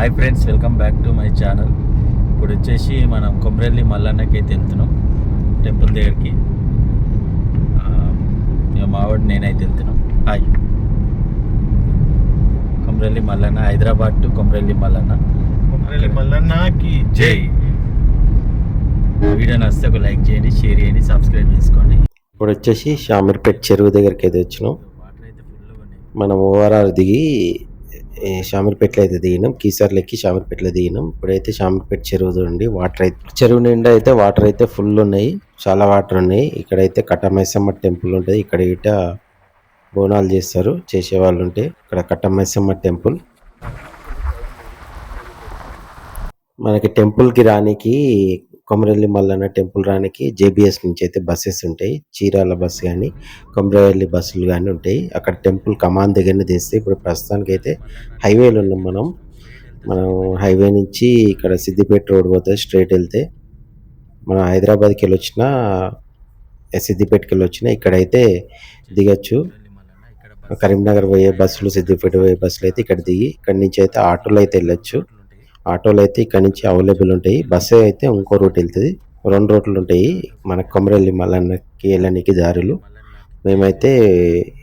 Hi friends welcome back to my channel ఇప్పుడు వచ్చేసి మనం కొమరెల్లి మల్లన్నకి అయితే వెళ్తున్నాం. టెంపుల్ దగ్గరికి. మావాడు నేనైతే వెళ్తున్నాం. Hi Komaravelli Mallanna Hyderabad to Komaravelli Mallanna. కొమరలి మల్లన్నకి జై. వీడియో నచ్చితే ఒక లైక్ చేయండి షేర్ చేయండి సబ్స్క్రైబ్ చేసుకోండి. ఇప్పుడు వచ్చేసి షామీర్పేట్ చెరువు దగ్గరికి అయితే వచ్చినాం. మనం ఓవరాల్ దిగి షామీర్పేటలో అయితే దిగినాం కీసర్లు ఎక్కి షామీర్పేటలో దిగినాం ఇప్పుడైతే షామీర్పేట చెరువు చూడండి వాటర్ అయితే చెరువు నిండా అయితే వాటర్ అయితే ఫుల్ ఉన్నాయి. చాలా వాటర్ ఉన్నాయి. ఇక్కడైతే కట్టమైసమ్మ టెంపుల్ ఉంటుంది. ఇక్కడ ఇట బోనాలు చేస్తారు. చేసే వాళ్ళు ఉంటే ఇక్కడ కట్టమైసమ్మ టెంపుల్. మనకి టెంపుల్కి రానికి కొమరెల్లి మల్లన్న టెంపుల్ రానికి జేబిఎస్ నుంచి అయితే బస్సెస్ ఉంటాయి. చీరాల బస్సు కానీ కొమరవెల్లి బస్సులు కానీ ఉంటాయి. అక్కడ టెంపుల్ కమాన్ దగ్గరనే తీస్తే ఇప్పుడు ప్రస్తుతానికి అయితే హైవేలో ఉన్నాం మనం. మనం హైవే నుంచి ఇక్కడ సిద్దిపేట రోడ్ పోతే స్ట్రైట్ వెళ్తే మనం హైదరాబాద్కి వెళ్ళి వచ్చిన సిద్దిపేటకి వెళ్ళి వచ్చిన ఇక్కడైతే దిగచ్చు. కరీంనగర్ పోయే బస్సులు సిద్దిపేట పోయే బస్సులు అయితే ఇక్కడ దిగి ఇక్కడ నుంచి అయితే ఆటోలో అయితే వెళ్ళొచ్చు. ఆటోలు అయితే ఇక్కడ నుంచి అవైలబుల్ ఉంటాయి. బస్సు అయితే ఇంకో రూట్ వెళ్తుంది. రెండు రూట్లు ఉంటాయి. మన కొమరెల్లి మల్లన్నకి వెళ్ళడానికి దారులు. మేమైతే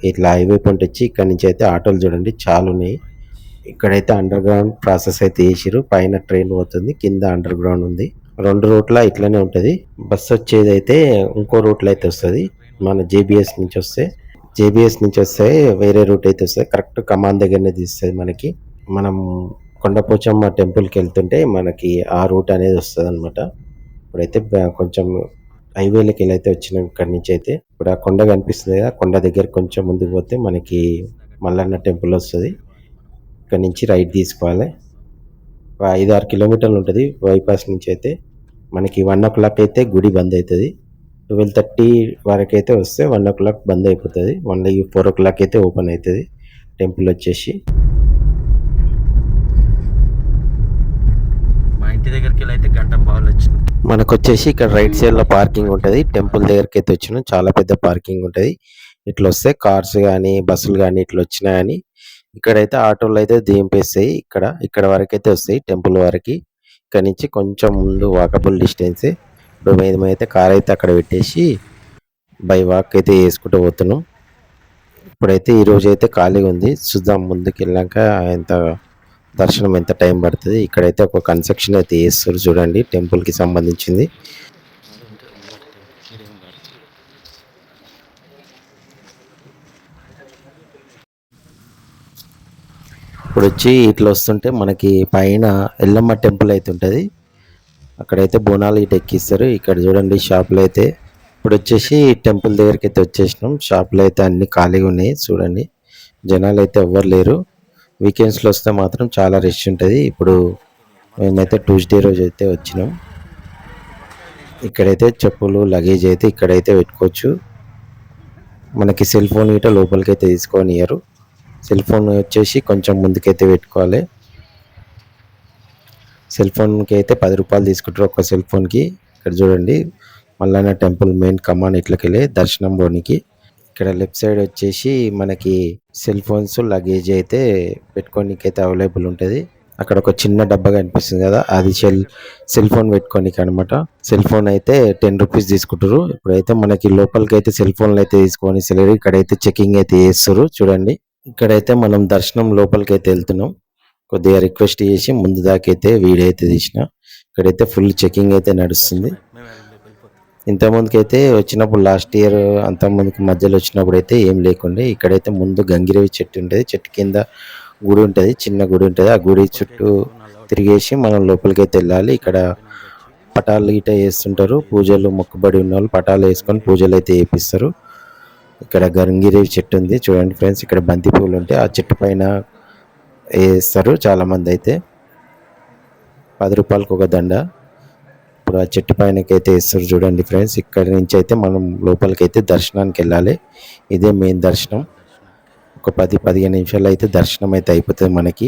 ఇట్లా హైవే పాయింట్ వచ్చి ఇక్కడ నుంచి అయితే ఆటోలు చూడండి. చాలా ఉన్నాయి. ఇక్కడైతే అండర్ గ్రౌండ్ ప్రాసెస్ అయితే వేసిరు పైన ట్రైన్ పోతుంది. కింద అండర్ గ్రౌండ్ ఉంది. రెండు రూట్ల ఇట్లనే ఉంటుంది. బస్సు వచ్చేది అయితే ఇంకో రూట్లో అయితే వస్తుంది. మన జేబిఎస్ నుంచి వస్తే. జేబిఎస్ నుంచి వస్తే వేరే రూట్ అయితే వస్తుంది. కరెక్ట్ కమాన్ దగ్గరనే తీస్తుంది మనకి. మనం కొండపోచమ్మ టెంపుల్కి వెళ్తుంటే మనకి ఆ రూట్ అనేది వస్తుంది అనమాట ఇప్పుడైతే కొంచెం హైవేలకి వెళ్ళైతే వచ్చినాం ఇక్కడి నుంచి అయితే. ఇప్పుడు ఆ కొండ కనిపిస్తుంది కదా కొండ దగ్గర కొంచెం ముందుకు పోతే మనకి మల్లన్న టెంపుల్ వస్తుంది. ఇక్కడ నుంచి రైట్ తీసుకోవాలి. ఒక ఐదు ఆరు కిలోమీటర్లు ఉంటుంది బైపాస్ నుంచి అయితే. మనకి వన్ ఓ క్లాక్ అయితే గుడి బంద్ అవుతుంది ట్వెల్వ్ థర్టీ వరకు అయితే వస్తే వన్ ఓ క్లాక్ బంద్ అయిపోతుంది. వన్ ఫోర్ ఓ క్లాక్ అయితే ఓపెన్ అవుతుంది టెంపుల్ వచ్చేసి. ఇంటి దగ్గరికి వెళ్ళి అయితే గంట బాల్ వచ్చింది మనకు వచ్చేసి ఇక్కడ రైట్ సైడ్లో పార్కింగ్ ఉంటుంది. టెంపుల్ దగ్గరికి అయితే వచ్చినాం. చాలా పెద్ద పార్కింగ్ ఉంటది. ఇట్లా వస్తే కార్స్ కానీ బస్సులు కానీ ఇట్లా వచ్చినా కానీ ఇక్కడైతే ఆటోలు అయితే దింపేస్తాయి. ఇక్కడ ఇక్కడ వరకు అయితే వస్తాయి. టెంపుల్ వరకు. ఇక్కడ నుంచి కొంచెం ముందు వాకబుల్ డిస్టెన్స్. ఇప్పుడు మేము అయితే కార్ అయితే అక్కడ పెట్టేసి బై వాక్ అయితే వేసుకుంటూ పోతున్నాం. ఇప్పుడైతే ఈ రోజు అయితే ఖాళీగా ఉంది చూద్దాం ముందుకు వెళ్ళాక ఎంత దర్శనం ఎంత టైం పడుతుంది? ఇక్కడైతే ఒక కన్స్ట్రక్షన్ అయితే వేస్తారు చూడండి టెంపుల్కి సంబంధించింది. ఇప్పుడు వచ్చి ఇట్లా వస్తుంటే మనకి పైన ఎల్లమ్మ టెంపుల్ అయితే ఉంటుంది. అక్కడైతే బోనాలు ఇటు ఎక్కిస్తారు. ఇక్కడ చూడండి షాపులు అయితే. ఇప్పుడు వచ్చేసి టెంపుల్ దగ్గరికి అయితే వచ్చేసినాం. షాపులు అయితే అన్ని ఖాళీగా ఉన్నాయి చూడండి. జనాలు అయితే ఎవ్వరు లేరు. వీకెండ్స్లో వస్తే మాత్రం చాలా రష్ ఉంటుంది. ఇప్పుడు మేమైతే ట్యూస్డే రోజు అయితే వచ్చినాం. ఇక్కడైతే చెప్పులు లగేజ్ అయితే ఇక్కడైతే పెట్టుకోవచ్చు. మనకి సెల్ ఫోన్ గిట్ట లోపలికి అయితే తీసుకొని ఇయ్యరు సెల్ ఫోన్ వచ్చేసి కొంచెం ముందుకైతే పెట్టుకోవాలి. సెల్ ఫోన్కి అయితే పది రూపాయలు తీసుకుంటారు ఒక సెల్ ఫోన్కి ఇక్కడ చూడండి మల్లన్న టెంపుల్ మెయిన్ కమాన్ ఇట్లకెళ్ళి దర్శనం పోనీకి. ఇక్కడ లెఫ్ట్ సైడ్ వచ్చేసి మనకి సెల్ ఫోన్స్ లగేజ్ అయితే పెట్టుకోనికి అయితే అవైలబుల్ ఉంటుంది. అక్కడ ఒక చిన్న డబ్బా కనిపిస్తుంది కదా అది సెల్ సెల్ ఫోన్ పెట్టుకోనికి అనమాట సెల్ ఫోన్ అయితే టెన్ రూపీస్ తీసుకుంటారు ఇప్పుడైతే మనకి లోపలికి అయితే సెల్ ఫోన్లు అయితే తీసుకొని సెలరీ ఇక్కడైతే చెకింగ్ అయితే చేస్తారు చూడండి. ఇక్కడైతే మనం దర్శనం లోపలికి అయితే వెళ్తున్నాం. కొద్దిగా రిక్వెస్ట్ చేసి ముందు దాకైతే వీడియో అయితే తీసిన. ఇక్కడైతే ఫుల్ చెకింగ్ అయితే నడుస్తుంది. ఇంతకుముందుకైతే అయితే వచ్చినప్పుడు లాస్ట్ ఇయర్ అంతకుముందుకు మధ్యలో వచ్చినప్పుడు అయితే ఏం లేకుండే ఇక్కడైతే ముందు గంగిరేవి చెట్టు ఉంటుంది చెట్టు కింద గుడి ఉంటుంది చిన్న గుడి ఉంటుంది ఆ గుడి చుట్టూ తిరిగేసి మనం లోపలికి అయితే వెళ్ళాలి. ఇక్కడ పటాలు గిట వేస్తుంటారు పూజలు మొక్కుబడి ఉన్న వాళ్ళు పటాలు వేసుకొని పూజలు అయితే వేపిస్తారు ఇక్కడ గంగిరేవి చెట్టు ఉంది చూడండి ఫ్రెండ్స్ ఇక్కడ బంతి పూలు ఉంటాయి ఆ చెట్టు పైన వేస్తారు చాలామంది అయితే. పది రూపాయలకు ఒక దండ. ఇప్పుడు ఆ చెట్టు పైనకైతే ఇస్తారు వేస్తారు చూడండి ఫ్రెండ్స్. ఇక్కడ నుంచి అయితే మనం లోపలికి అయితే దర్శనానికి వెళ్ళాలి. ఇదే మెయిన్ దర్శనం. ఒక పది పదిహేను నిమిషాలు అయితే దర్శనం అయితే అయిపోతుంది మనకి.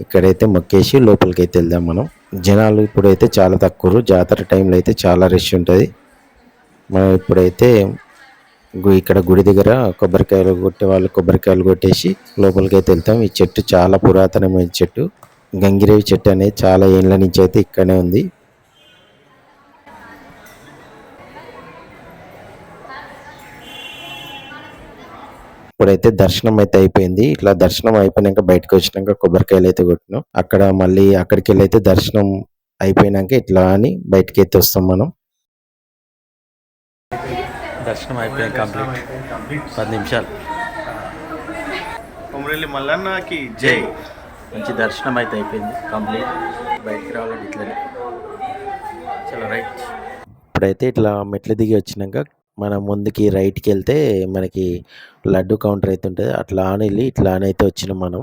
ఇక్కడైతే మొక్కేసి లోపలికి అయితే వెళ్దాం మనం. జనాలు ఇప్పుడైతే చాలా తక్కువ. జాతర టైంలో అయితే చాలా రష్ ఉంటుంది. మనం ఇప్పుడైతే గు- ఇక్కడ గుడి దగ్గర కొబ్బరికాయలు కొట్టే వాళ్ళు కొబ్బరికాయలు కొట్టేసి లోపలికి అయితే వెళ్తాం. ఈ చెట్టు చాలా పురాతనమైన చెట్టు. గంగిరేవి చెట్టు అనేది చాలా ఏళ్ళ నుంచి అయితే ఇక్కడనే ఉంది. ఇప్పుడైతే దర్శనం అయితే అయిపోయింది. ఇట్లా దర్శనం అయిపోయినాక బయటకు వచ్చినాక కొబ్బరికాయలు అయితే కొట్టినాం. అక్కడ మళ్ళీ అక్కడికి వెళ్ళి అయితే దర్శనం అయిపోయినాక ఇట్లా అని బయటకి అయితే వస్తాం మనం. దర్శనం అయిపోయింది కంప్లీట్. పది నిమిషాలు. కొమరెల్లి మల్లన్నకి జై. మంచి దర్శనం అయితే అయిపోయింది కంప్లీట్. బయటికి రావాలంటే ఇట్లనే. చలో రైట్. ఇప్పుడైతే ఇట్లా మెట్లు దిగి వచ్చినాక మనం ముందుకి రైట్కి వెళ్తే మనకి లడ్డు కౌంటర్ అయితే ఉంటుంది. అట్లా అని వెళ్ళి ఇట్లా అని అయితే వచ్చినాం మనం.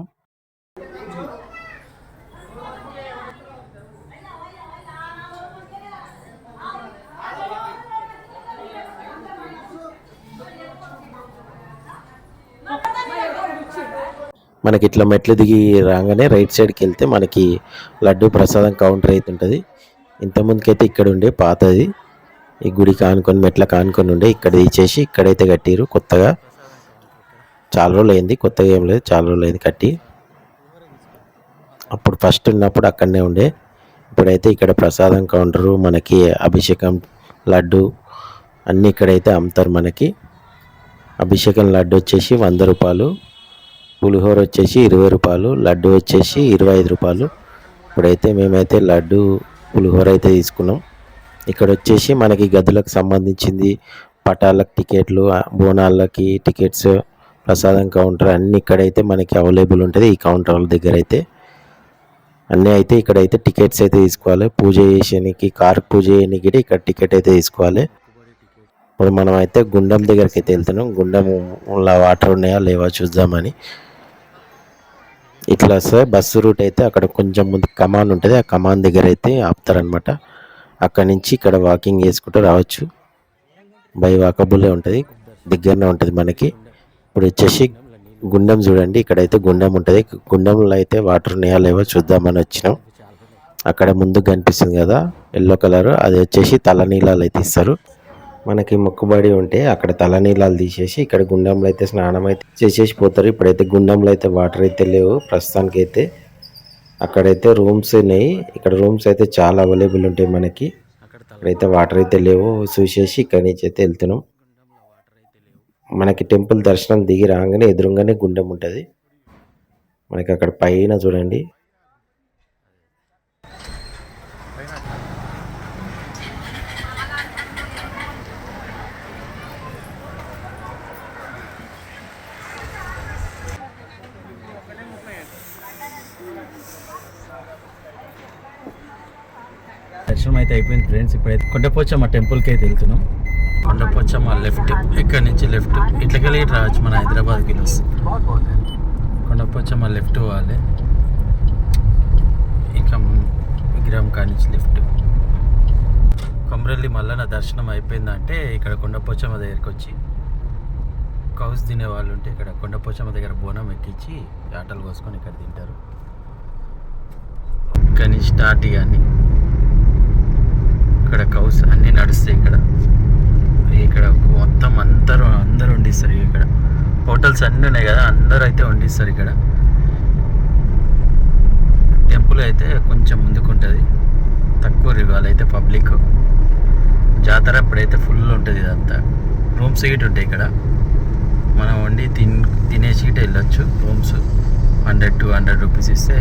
మనకి ఇట్లా మెట్లు దిగి రాగానే రైట్ సైడ్కి వెళ్తే మనకి లడ్డు ప్రసాదం కౌంటర్ అయితే ఉంటుంది. ఇంతకుముందుకైతే ఇక్కడ ఉండే పాతది. ఈ గుడి కానుకొని మెట్ల కానుకొని ఉండే ఇక్కడ తీసేసి ఇక్కడైతే కట్టిరు. కొత్తగా చాలా రోజులు అయింది కొత్తగా ఏం లేదు. చాలా రోజులు అయింది కట్టి. అప్పుడు ఫస్ట్ ఉన్నప్పుడు అక్కడనే ఉండే. ఇప్పుడైతే ఇక్కడ ప్రసాదం కౌంటరు మనకి అభిషేకం లడ్డు అన్నీ ఇక్కడైతే అమ్ముతారు మనకి. అభిషేకం లడ్డు వచ్చేసి వంద రూపాయలు పులిహోర వచ్చేసి ఇరవై రూపాయలు లడ్డు వచ్చేసి ఇరవై ఐదు రూపాయలు. ఇప్పుడైతే మేమైతే లడ్డు పులిహోర అయితే తీసుకున్నాం. ఇక్కడ వచ్చేసి మనకి గదులకు సంబంధించింది పటాలకు టికెట్లు బోనాలకి టికెట్స్ ప్రసాదం కౌంటర్ అన్నీ ఇక్కడైతే మనకి అవైలబుల్ ఉంటుంది ఈ కౌంటర్ దగ్గర అయితే. అన్నీ అయితే ఇక్కడైతే టికెట్స్ అయితే తీసుకోవాలి. పూజ చేసేనికి కార్ పూజ చేయడానికి ఇక్కడ టికెట్ అయితే తీసుకోవాలి. ఇప్పుడు మనం అయితే గుండం దగ్గరికి అయితే వెళ్తున్నాం. గుండంలో వాటర్ ఉన్నాయా లేవా చూద్దామని. ఇట్లా సార్ బస్సు రూట్ అయితే అక్కడ కొంచెం ముందు కమాన్ ఉంటుంది. ఆ కమాన్ దగ్గర అయితే ఆపుతారనమాట అక్కడ నుంచి ఇక్కడ వాకింగ్ చేసుకుంటూ రావచ్చు. బై వాకబుల్లే ఉంటుంది దగ్గరనే ఉంటుంది మనకి. ఇప్పుడు వచ్చేసి గుండం చూడండి ఇక్కడైతే గుండం ఉంటుంది. గుండంలో అయితే వాటర్ ఉన్నాయా లేవో చూద్దామని వచ్చినాం. అక్కడ ముందు కనిపిస్తుంది కదా ఎల్లో కలర్. అది వచ్చేసి తలనీలాలు అయితే ఇస్తారు. మనకి మొక్కుబడి ఉంటే అక్కడ తలనీలాలు తీసేసి ఇక్కడ గుండంలో అయితే స్నానం అయితే చేసేసి పోతారు. ఇప్పుడైతే గుండంలో అయితే వాటర్ అయితే లేవు ప్రస్తుతానికి అయితే అక్కడైతే రూమ్స్ ఉన్నాయి. ఇక్కడ రూమ్స్ అయితే చాలా అవైలబుల్ ఉంటాయి మనకి. ఇక్కడైతే వాటర్ అయితే లేవు. చూసేసి ఇక్కడి నుంచి అయితే వెళ్తున్నాం. మనకి టెంపుల్ దర్శనం దిగి రాగానే ఎదురుగానే గుండెం ఉంటుంది. మనకి అక్కడ పైన చూడండి దర్శనం అయితే అయిపోయింది ఫ్రెండ్స్. ఇప్పుడైతే కొండపోచమ్మ టెంపుల్కి అయితే వెళ్తున్నాం. కొండపోచమ్మ లెఫ్ట్ ఇక్కడ నుంచి లెఫ్ట్? ఇట్లకెళ్ళి ఇటు రావచ్చు మన హైదరాబాద్కి వెళ్ళి వస్తుంది కొండపోచమ్మ లెఫ్ట్ పోవాలి. ఇంకా విగ్రహం కాడి నుంచి లెఫ్ట్. కొమరల్లి మల్లన దర్శనం అయిపోయిందంటే ఇక్కడ కొండపోచమ్మ దగ్గరికి వచ్చి కౌస్ తినే వాళ్ళు ఉంటే ఇక్కడ కొండపోచమ్మ దగ్గర బోనం ఎక్కించి ఆటలు కోసుకొని ఇక్కడ తింటారు. కానీ స్టార్ట్ కానీ కౌస్ అన్నీ నడుస్తాయి ఇక్కడ. ఇక్కడ మొత్తం అందరూ అందరూ వండిస్తారు ఇక్కడ. హోటల్స్ అన్నీ ఉన్నాయి కదా అందరూ అయితే వండిస్తారు ఇక్కడ. టెంపుల్ అయితే కొంచెం ముందుకు ఉంటుంది తక్కువ రివాల్ అయితే పబ్లిక్. జాతర అప్పుడైతే ఫుల్ ఉంటుంది ఇదంతా. రూమ్స్ గిట్ ఉంటాయి ఇక్కడ. మనం వండి తిన్ తినేసి గిట్ట వెళ్ళొచ్చు rooms. Hundred two hundred rupees ఇస్తే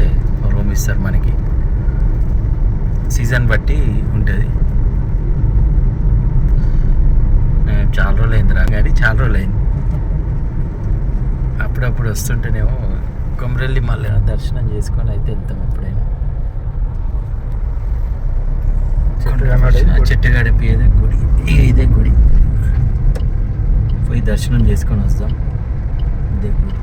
రూమ్ ఇస్తారు మనకి. సీజన్ బట్టి ఉంటుంది. చాలా రోజులు అయింది రా కానీ చాలా రోజులు అయింది అప్పుడప్పుడు వస్తుంటేనేమో కొమరెల్లి మళ్ళీ దర్శనం చేసుకొని అయితే వెళ్తాం ఎప్పుడైనా. చెట్టు గడిపి ఇదే గుడి. ఇదే గుడి. పోయి దర్శనం చేసుకొని వస్తాం. ఇదే గుడి.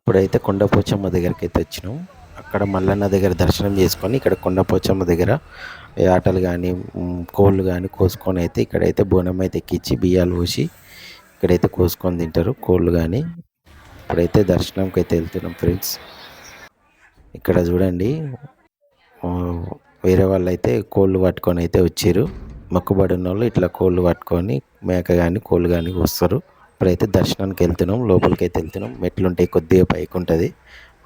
ఇప్పుడైతే కొండపోచమ్మ దగ్గరికి అయితే వచ్చినాం. అక్కడ మల్లన్న దగ్గర దర్శనం చేసుకొని ఇక్కడ కొండపోచమ్మ దగ్గర ఆటలు కానీ కోళ్ళు కానీ కోసుకొని అయితే ఇక్కడైతే బోనం అయితే ఎక్కించి బియ్యాలు పోసి ఇక్కడైతే కోసుకొని తింటారు కోళ్ళు కానీ ఇప్పుడైతే దర్శనంకి అయితే వెళ్తున్నాం ఫ్రెండ్స్. ఇక్కడ చూడండి వేరే వాళ్ళు అయితే కోళ్ళు పట్టుకొని అయితే వచ్చారు. మొక్కుబడి ఉన్న వాళ్ళు ఇట్లా కోళ్ళు పట్టుకొని మేక కానీ కోళ్ళు కానీ వస్తారు ఇప్పుడైతే దర్శనానికి వెళ్తున్నాం లోపలికి అయితే వెళ్తున్నాం. మెట్లు ఉంటాయి కొద్దిగా పైకి ఉంటుంది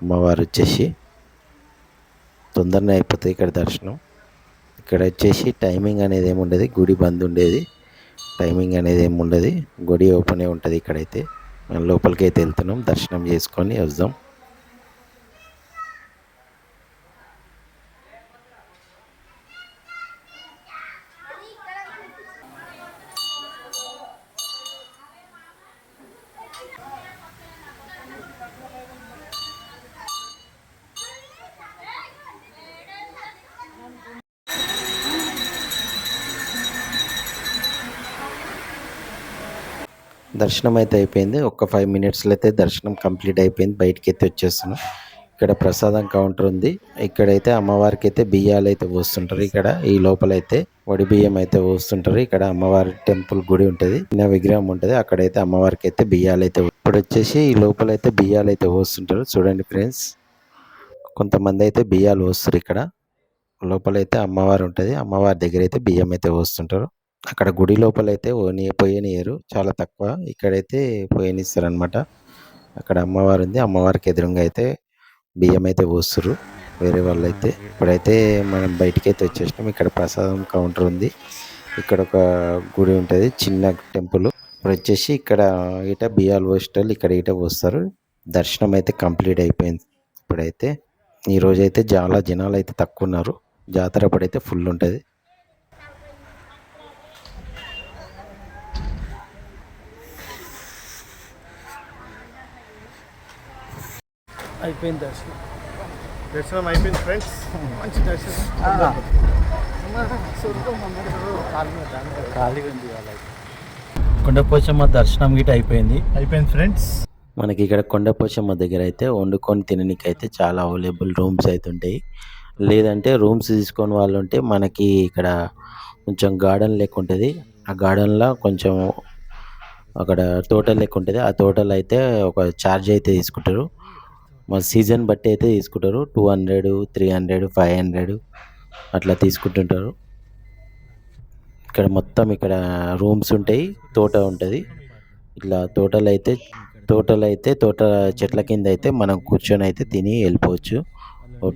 అమ్మవారు వచ్చేసి తొందరనే అయిపోతుంది ఇక్కడ దర్శనం. ఇక్కడ వచ్చేసి టైమింగ్ అనేది ఏమి ఉండదు. గుడి బంద్ ఉండేది. టైమింగ్ అనేది ఏమి ఉండదు. గుడి ఓపెన్ ఉంటుంది ఇక్కడైతే. మనం లోపలికి అయితే వెళ్తున్నాం. దర్శనం చేసుకొని వద్దాం. దర్శనం అయితే అయిపోయింది ఒక ఫైవ్ మినిట్స్లో అయితే దర్శనం కంప్లీట్ అయిపోయింది. బయటికి అయితే వచ్చేస్తున్నాం. ఇక్కడ ప్రసాదం కౌంటర్ ఉంది. ఇక్కడైతే అమ్మవారికి అయితే బియ్యాలు అయితే పోస్తుంటారు. ఇక్కడ ఈ లోపల అయితే వడి బియ్యం అయితే పోస్తుంటారు. ఇక్కడ అమ్మవారి టెంపుల్ గుడి ఉంటుంది. చిన్న విగ్రహం ఉంటుంది. అక్కడైతే అమ్మవారికి అయితే బియ్యాలు అయితే ఇప్పుడు వచ్చేసి ఈ లోపల అయితే బియ్యాలు అయితే పోస్తుంటారు. చూడండి ఫ్రెండ్స్ కొంతమంది అయితే బియ్యాలు పోస్తారు ఇక్కడ. లోపలైతే అమ్మవారు ఉంటుంది. అమ్మవారి దగ్గర అయితే బియ్యం అయితే పోస్తుంటారు. అక్కడ గుడి లోపల అయితే ఓని పోయనియరు చాలా తక్కువ. ఇక్కడైతే పోయనిస్తారు అనమాట అక్కడ అమ్మవారు ఉంది అమ్మవారికి ఎదురుగా అయితే బియ్యం అయితే పోస్తారు వేరే వాళ్ళు అయితే ఇప్పుడైతే మనం బయటికి అయితే వచ్చేసినాం. ఇక్కడ ప్రసాదం కౌంటర్ ఉంది. ఇక్కడ ఒక గుడి ఉంటుంది. చిన్న టెంపుల్. ఇప్పుడు వచ్చేసి ఇక్కడ ఇట బియ్యాలు పోసేటోళ్ళు ఇక్కడ ఇట పోస్తారు. దర్శనం అయితే కంప్లీట్ అయిపోయింది. ఇప్పుడైతే ఈరోజైతే చాలా జనాలు అయితే తక్కువ ఉన్నారు. జాతర అప్పుడైతే ఫుల్ ఉంటుంది. అయిపోయింది దర్శనం. దర్శనం అయిపోయింది ఫ్రెండ్స్ మంచి దర్శనం. కొండపోచమ్మ దర్శనం గిట అయిపోయింది. అయిపోయింది ఫ్రెండ్స్ మనకి ఇక్కడ కొండపోచమ్మ దగ్గర అయితే వండుకొని తిననీకి అయితే చాలా అవైలబుల్ రూమ్స్ అయితే ఉంటాయి. లేదంటే రూమ్స్ తీసుకొని వాళ్ళు ఉంటే మనకి ఇక్కడ కొంచెం గార్డెన్ లెక్క ఉంటుంది. ఆ గార్డెన్లో కొంచెం అక్కడ తోట లెక్క ఉంటుంది. ఆ తోటలో అయితే ఒక ఛార్జ్ అయితే తీసుకుంటారు. మా సీజన్ బట్టి అయితే తీసుకుంటారు. Two hundred three hundred five hundred అట్లా తీసుకుంటుంటారు. ఇక్కడ మొత్తం ఇక్కడ రూమ్స్ ఉంటాయి తోట ఉంటుంది. ఇట్లా తోటలు అయితే తోటలు అయితే తోట చెట్ల కింద అయితే మనం కూర్చొని అయితే తిని వెళ్ళిపోవచ్చు.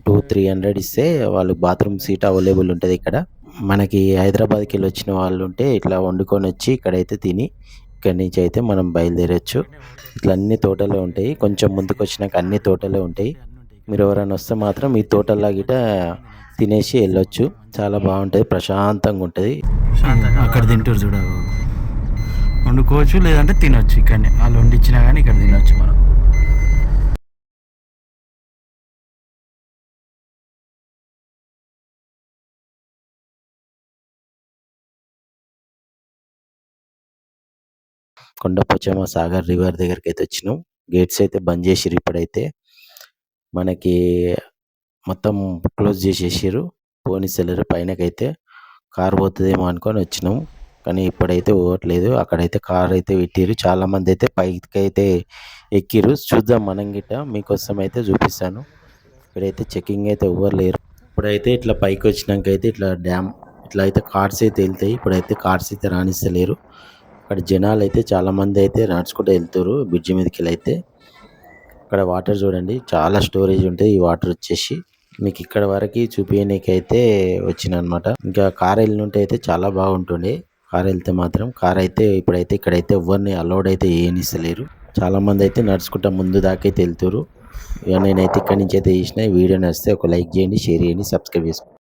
టూ త్రీ హండ్రెడ్ ఇస్తే వాళ్ళు బాత్రూమ్ సీట్ అవైలబుల్ ఉంటుంది ఇక్కడ. మనకి హైదరాబాద్కి వెళ్ళి వచ్చిన వాళ్ళు ఉంటే ఇట్లా వండుకొని వచ్చి ఇక్కడైతే తిని ఇక్కడి నుంచి అయితే మనం బయలుదేరచ్చు. ఇట్లా అన్ని తోటలే ఉంటాయి. కొంచెం ముందుకు వచ్చినాక అన్ని తోటలే ఉంటాయి. మీరు ఎవరైనా వస్తే మాత్రం ఈ తోటల్లో గిట తినేసి వెళ్ళొచ్చు. చాలా బాగుంటుంది. ప్రశాంతంగా ఉంటుంది. అక్కడ తింటారు చూడ. వండుకోవచ్చు లేదంటే తినొచ్చు ఇక్కడనే. వాళ్ళు వండిచ్చినా కానీ ఇక్కడ తినొచ్చు మనం. కొండపోచమ్మ సాగర్ రివర్ దగ్గరికి అయితే వచ్చినాం. గేట్స్ అయితే బంద్ చేసిర్రు ఇప్పుడైతే. మనకి మొత్తం క్లోజ్ చేసేసారు పోనిస్తలేరు పైనకైతే కార్ పోతుందేమో అనుకొని వచ్చినాం. కానీ ఇప్పుడైతే పోవట్లేదు. అక్కడైతే కార్ అయితే పెట్టిర్రు. చాలామంది అయితే పైకి అయితే ఎక్కిర్రు. చూద్దాం మనం గిట్ట. మీకోసం అయితే చూపిస్తాను. ఇక్కడైతే చెకింగ్ అయితే ఎవ్వరు లేరు. ఇప్పుడైతే ఇట్లా పైకి వచ్చినాక అయితే ఇట్లా డ్యామ్ ఇట్లా అయితే కార్స్ అయితే వెళ్తాయి. ఇప్పుడైతే కార్స్ అయితే రాణిస్తలేరు అక్కడ జనాలు అయితే చాలా మంది అయితే నడుచుకుంటూ వెళ్తారు బ్రిడ్జి మీదకి వెళ్ళి అయితే అక్కడ వాటర్ చూడండి చాలా స్టోరేజ్ ఉంటుంది ఈ వాటర్ వచ్చేసి. మీకు ఇక్కడ వరకు చూపించనీకి అయితే వచ్చిన అనమాట ఇంకా కార్ వెళ్ళినట్టు అయితే చాలా బాగుంటుండే. కార్ వెళ్తే మాత్రం కార్ అయితే ఇప్పుడైతే ఇక్కడైతే ఎవరిని అలౌడ్ అయితే ఏనిస్తలేరు చాలామంది అయితే నడుచుకుంటా ముందు దాకా అయితే వెళ్తారు ఇక నేనైతే ఇక్కడి నుంచి అయితే చేసిన వీడియో నచ్చితే ఒక లైక్ చేయండి షేర్ చేయండి సబ్స్క్రైబ్ చేసుకోండి.